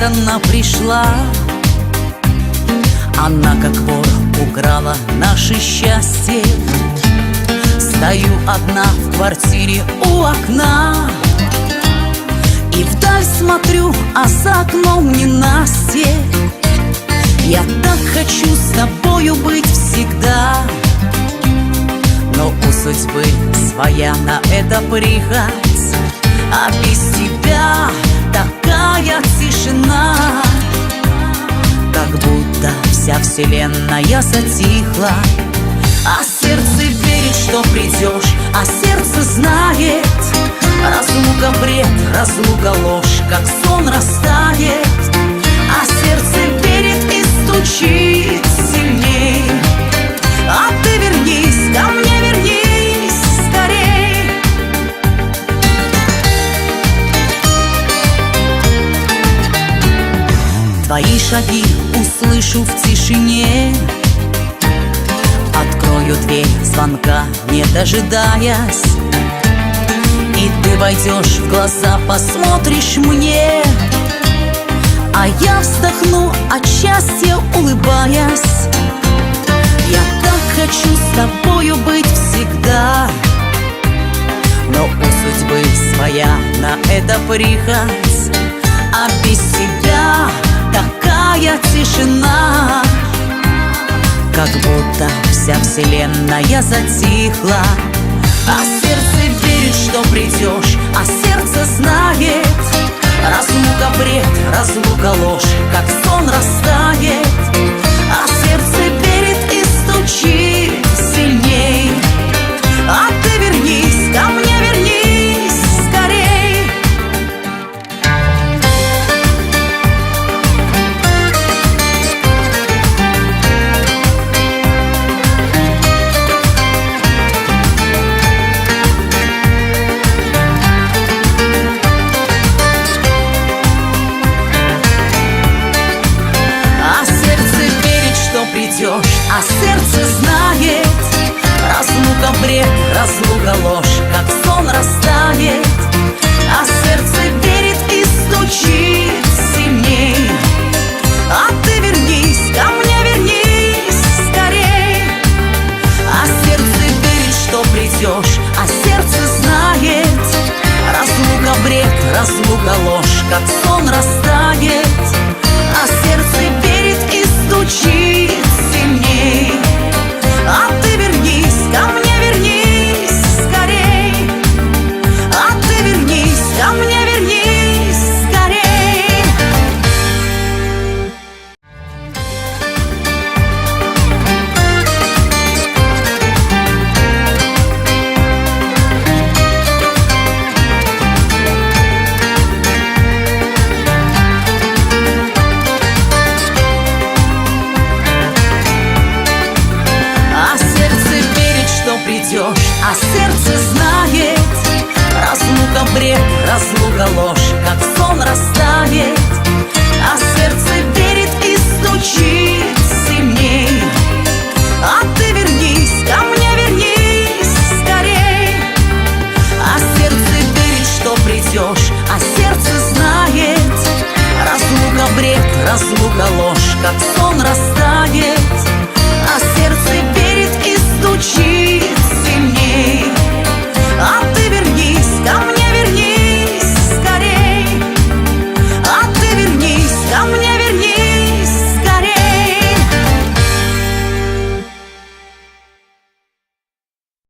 неожиданно пришла. Она, как вор, украла наше счастье. Стою одна в квартире у окна И вдаль смотрю, а за окном не Настя. Я так хочу с тобою быть всегда Но у судьбы своя на это прихоть. А без тебя такая тишина. Как будто вся вселенная затихла. А сердце верит, что придешь А сердце знает Твои шаги услышу в тишине. Открою дверь звонка, не дожидаясь. И ты войдешь в глаза, посмотришь мне. А я вздохну от счастья, улыбаясь. Я так хочу с тобою быть всегда. Но у судьбы своя на это прихоть. А без тебя такая тишина. Как будто вся вселенная затихла. А сердце верит, что придешь А сердце знает. Разлука бред, разлука ложь а сердце знает Разлука бред, разлука ложь, как сон растает, а сердце а сердце знает Разлука бред, разлука ложь, как сон растает.